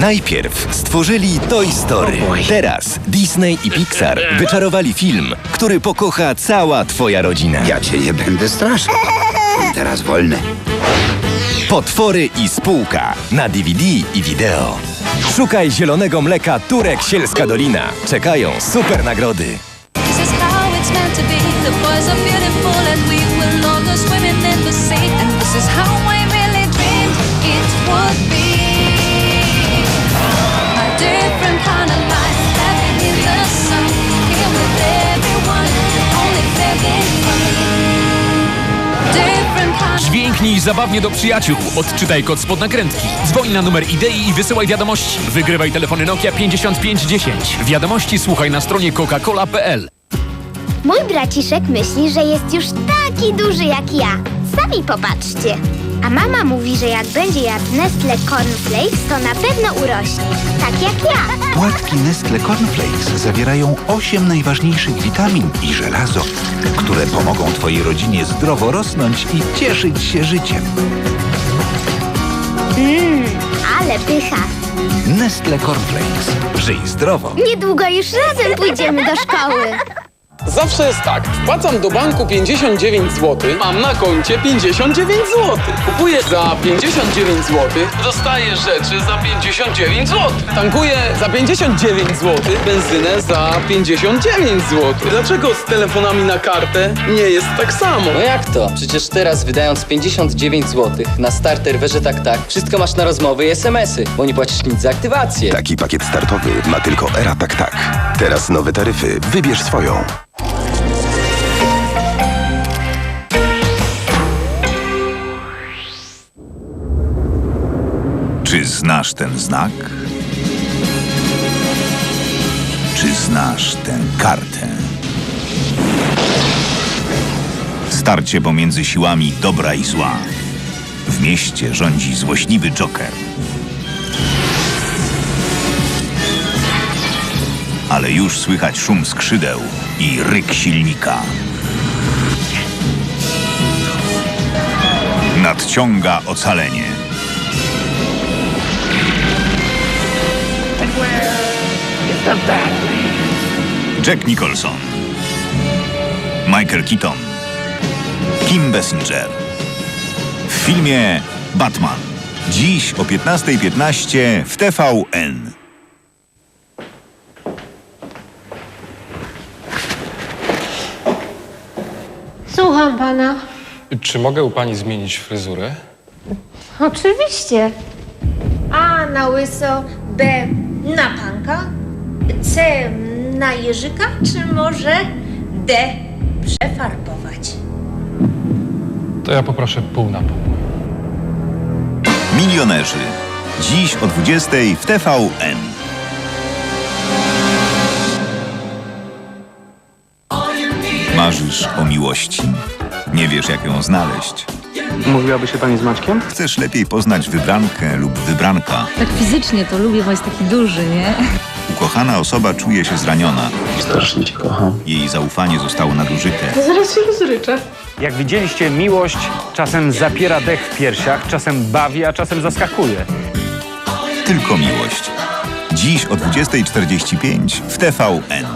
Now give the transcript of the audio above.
Najpierw stworzyli Toy Story. Teraz Disney i Pixar wyczarowali film, który pokocha cała twoja rodzina. Ja cię nie będę straszył. Teraz wolny. Potwory i spółka na DVD i wideo. Szukaj zielonego mleka Turek Sielska Dolina. Czekają super nagrody. This is how it's meant to be. The boys are beautiful and we will all go swimming in the sea. Dźwięknij zabawnie do przyjaciół. Odczytaj kod spod nakrętki. Dzwoń na numer idei i wysyłaj wiadomości. Wygrywaj telefony Nokia 5510. Wiadomości słuchaj na stronie coca-cola.pl. Mój braciszek myśli, że jest już taki duży jak ja. Sami popatrzcie. A mama mówi, że jak będzie jadł Nestle Cornflakes, to na pewno urośnie. Tak jak ja. Płatki Nestle Cornflakes zawierają 8 najważniejszych witamin i żelazo, które pomogą Twojej rodzinie zdrowo rosnąć i cieszyć się życiem. Ale pycha. Nestle Cornflakes. Żyj zdrowo. Niedługo już razem pójdziemy do szkoły. Zawsze jest tak. Wpłacam do banku 59 zł, mam na koncie 59 zł. Kupuję za 59 zł, dostaję rzeczy za 59 zł. Tankuję za 59 zł, benzynę za 59 zł. Dlaczego z telefonami na kartę nie jest tak samo? No jak to? Przecież teraz wydając 59 zł na starter Weże Tak Tak, wszystko masz na rozmowy i SMS-y, bo nie płacisz nic za aktywację. Taki pakiet startowy ma tylko Era Tak Tak. Teraz nowe taryfy. Wybierz swoją. Czy znasz ten znak? Czy znasz tę kartę? Starcie pomiędzy siłami dobra i zła. W mieście rządzi złośliwy Joker. Ale już słychać szum skrzydeł i ryk silnika. Nadciąga ocalenie. Jack Nicholson, Michael Keaton, Kim Basinger. W filmie Batman. Dziś o 15.15 w TVN. Słucham pana. Czy mogę u pani zmienić fryzurę? Oczywiście. A na łyso, B na panka, C na jeżyka, czy może D przefarbować? To ja poproszę pół na pół. Milionerzy. Dziś o 20.00 w TVN. Marzysz o miłości? Nie wiesz, jak ją znaleźć? Mówiłaby się pani z Maćkiem? Chcesz lepiej poznać wybrankę lub wybranka? Tak fizycznie to lubię, bo jest taki duży, nie? Ukochana osoba czuje się zraniona. Strasznie cię kocham. Jej zaufanie zostało nadużyte. Zaraz się rozryczę. Jak widzieliście, miłość czasem zapiera dech w piersiach, czasem bawi, a czasem zaskakuje. Tylko miłość. Dziś o 20.45 w TVN.